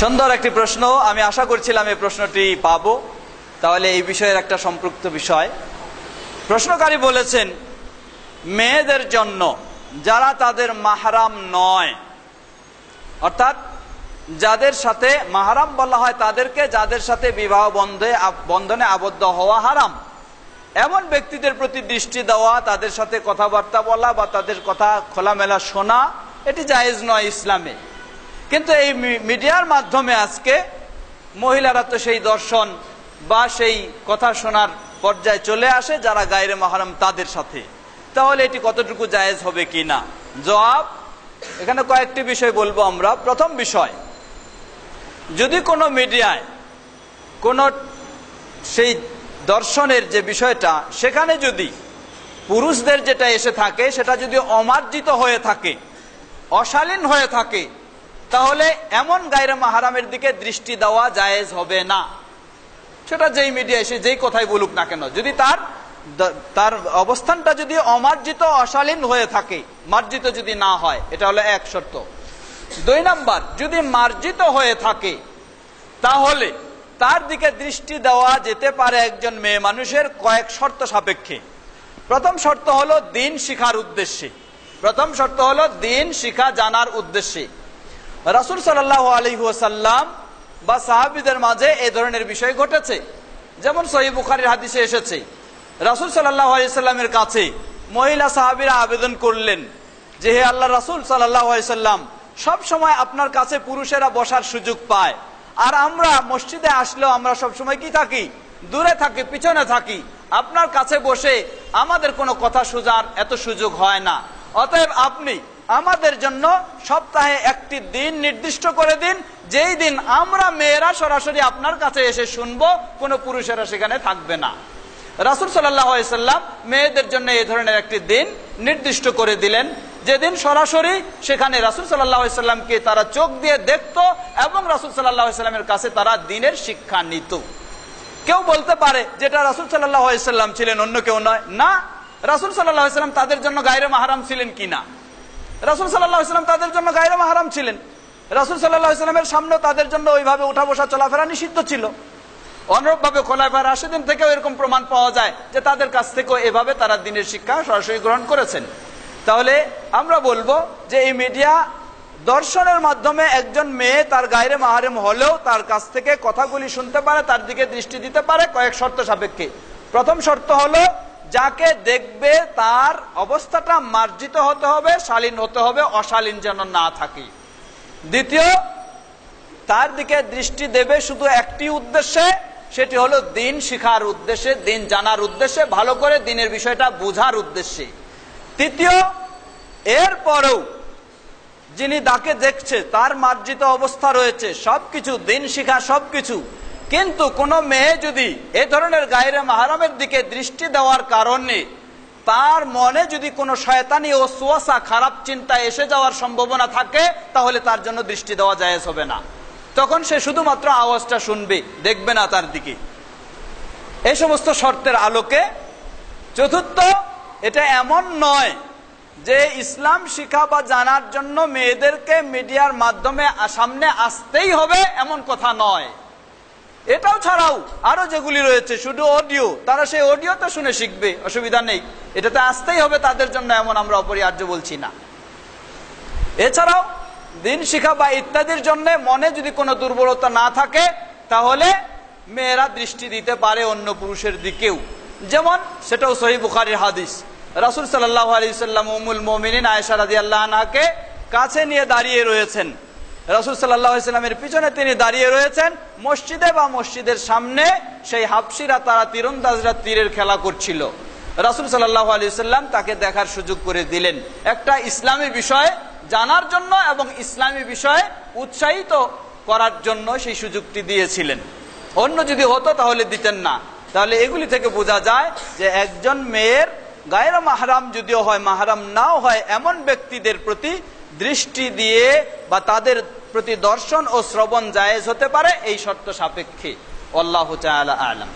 সুন্দর একটি প্রশ্ন। আমি আশা করছিলাম এই প্রশ্নটি পাবো। তাহলে এই বিষয়ের একটা সম্পৃক্ত বিষয়। প্রশ্নকারী বলেছেন, মেয়েদের জন্য যারা তাদের মাহারাম নয়, অর্থাৎ যাদের সাথে মাহারাম বলা হয় তাদেরকে যাদের সাথে বিবাহ বন্ধে বন্ধনে আবদ্ধ হওয়া হারাম। এমন ব্যক্তিদের প্রতি দৃষ্টি দেওয়া, তাদের সাথে কথাবার্তা বলা বা তাদের কথা খোলামেলা শোনা, এটি জায়েজ নয় ইসলামে। কিন্তু এই মিডিয়ার মাধ্যমে আজকে মহিলারা তো সেই দর্শন বা সেই কথা শোনার পর্যায়ে চলে আসে যারা গায়ের মাহারাম তাদের সাথে। তাহলে এটি কতটুকু জায়েজ হবে কি না? জবাব, এখানে কয়েকটি বিষয় বলব আমরা। প্রথম বিষয়, যদি কোনো মিডিয়ায় কোনো সেই দর্শনের যে বিষয়টা, সেখানে যদি পুরুষদের যেটা এসে থাকে, সেটা যদি অমার্জিত হয়ে থাকে, অশালীন হয়ে থাকে তাহলে এমন গায়রে মাহারামের দিকে দৃষ্টি দেওয়া জায়েজ হবে না। সেটা যেই মিডিয়া এসে যেই কথাই বলুক না কেন। যদি তার তার অবস্থানটা যদি অমার্জিত, অশালীন হয়ে থাকে, মার্জিত যদি না হয়, এটা হলো এক শর্ত। দুই নাম্বার, যদি মার্জিত হয়ে থাকে, তাহলে তার দিকে দৃষ্টি দেওয়া যেতে পারে একজন মেয়ে মানুষের কয়েক শর্ত সাপেক্ষে। প্রথম শর্ত হলো দিন শিখার উদ্দেশ্যে। প্রথম শর্ত হলো দিন শিখা জানার উদ্দেশ্যে। রাসুল সাল্লাহ আলহিহাসাল্লাম বা সাহাবিদের মাঝে এই ধরনের বিষয় ঘটেছে। যেমন সহি বুখারির হাদিসে এসেছে, রাসুল সাল্লাহ আলাইস্লামের কাছে মহিলা সাহাবিরা আবেদন করলেন যে, হে আল্লাহ রাসুল সাল্লাহ আলাইসাল্লাম সব সময় আপনার কাছে পুরুষেরা বসার সুযোগ পায়। আর আমরা মসজিদে আসলেও আমরা সব সময় কি থাকি? দূরে থাকি, পিছনে থাকি। আপনার কাছে বসে আমাদের কোনো কথা সুজার এত সুযোগ হয় না। অতএব আপনি আমাদের জন্য সপ্তাহে একটি দিন নির্দিষ্ট করে দিন, যেই দিন আমরা মেয়েরা সরাসরি আপনার কাছে এসে শুনব, কোনো পুরুষেরা সেখানে থাকবে না। রাসুল সাল্লাম মেয়েদের জন্য এই ধরনের একটি দিন নির্দিষ্ট করে দিলেন। যেদিন সরাসরি সেখানে রাসুল সাল্লাহামকে তারা চোখ দিয়ে দেখত এবং রাসুল সাল্লাহামের কাছে তারা দিনের শিক্ষা নিত। কেউ বলতে পারে, যেটা রাসুল সাল্লাহাম ছিলেন, অন্য কেউ নয়। না, রাসুল সাল্লাহাম তাদের জন্য গায়ের মাহারাম ছিলেন কিনা রাসুল সাল্লাহাম তাদের জন্য গায়ের মাহারাম ছিলেন। রাসুল সাল্লাহামের সামনে তাদের জন্য ওইভাবে উঠা বসা চলাফেরা নিষিদ্ধ ছিল। অনুরূপভাবে খোলাফার রাশেদিন থেকেও এরকম প্রমাণ পাওয়া যায় যে তাদের কাছ থেকেও এভাবে তারা দিনের শিক্ষা সরাসরি গ্রহণ করেছেন। তাহলে আমরা বলব যে এই মিডিয়া দর্শনের মাধ্যমে একজন মেয়ে তার গায়ের মাহারেম হলেও তার কাছ থেকে কথাগুলি শুনতে পারে, তার দিকে দৃষ্টি দিতে পারে কয়েক শর্ত সাপেক্ষে। প্রথম শর্ত হলো যাকে দেখবে তার অবস্থাটা মার্জিত হতে হবে, শালীন হতে হবে, অশালীন যেন না থাকে। দ্বিতীয়, তার দিকে দৃষ্টি দেবে শুধু একটি উদ্দেশ্যে, সেটি হলো দিন শিখার উদ্দেশ্যে, দিন জানার উদ্দেশ্যে, ভালো করে দিনের বিষয়টা বোঝার উদ্দেশ্যে। তৃতীয় এরপরেও যিনি তাকে দেখছে, তার মার্জিত অবস্থা রয়েছে, সবকিছু, দিন শিখা সবকিছু কিন্তু কোন মেয়ে যদি এ ধরনের গায়ের মাহারামের দিকে দৃষ্টি দেওয়ার কারণে তার মনে যদি কোনো শয়তানি ও সুয়াশা খারাপ চিন্তা এসে যাওয়ার সম্ভাবনা থাকে, তাহলে তার জন্য দৃষ্টি দেওয়া যায় হবে না। তখন সে শুধুমাত্র আওয়াজটা শুনবে, দেখবে না তার দিকে। এই সমস্ত শর্তের আলোকে। চতুর্থ, এটা এমন নয় যে ইসলাম শিখা বা জানার জন্য মেয়েদেরকে মিডিয়ার মাধ্যমে সামনে আসতেই হবে, এমন কথা নয়। এটাও ছাড়াও আরও যেগুলি রয়েছে, শুধু অডিও তারা সেই অডিওতে শুনে শিখবে, অসুবিধা নেই। এটাতে আসতেই হবে, তাদের জন্য এমন আমরা অপরিহার্য বলছি না। এছাড়াও দিন শিখা বা ইত্যাদির জন্য মনে যদি কোনো দুর্বলতা না থাকে, তাহলে মেয়েরা দৃষ্টি দিতে পারে অন্য পুরুষের দিকেও। যেমন সেটাও সহি বুখারির হাদিস। রাসুল সাল্লাহ আলি সাল্লাম উমুল মোমিনিন আয়সা রাজি আল্লাহকে কাছে নিয়ে দাঁড়িয়ে রয়েছেন। রাসুল সাল্লাহামের পিছনে তিনি দাঁড়িয়ে রয়েছেন। মসজিদে বা মসজিদের সামনে সেই হাফসিরা তারা তীরন্দাজরা তীরের খেলা করছিল। রাসুল সাল্লাহ আলি সাল্লাম তাকে দেখার সুযোগ করে দিলেন। একটা ইসলামী বিষয় জানার জন্য এবং ইসলামী বিষয়ে উৎসাহিত করার জন্য সেই সুযোগটি দিয়েছিলেন। অন্য যদি হতো তাহলে দিতেন না। তাহলে এগুলি থেকে বোঝা যায় যে একজন মেয়ের গায়ের মাহারাম যদিও হয়, মাহারাম নাও হয়, এমন ব্যক্তিদের প্রতি দৃষ্টি দিয়ে বা তাদের প্রতি দর্শন ও শ্রবণ জায়েজ হতে পারে, এই শর্ত সাপেক্ষে। আল্লাহ আলম।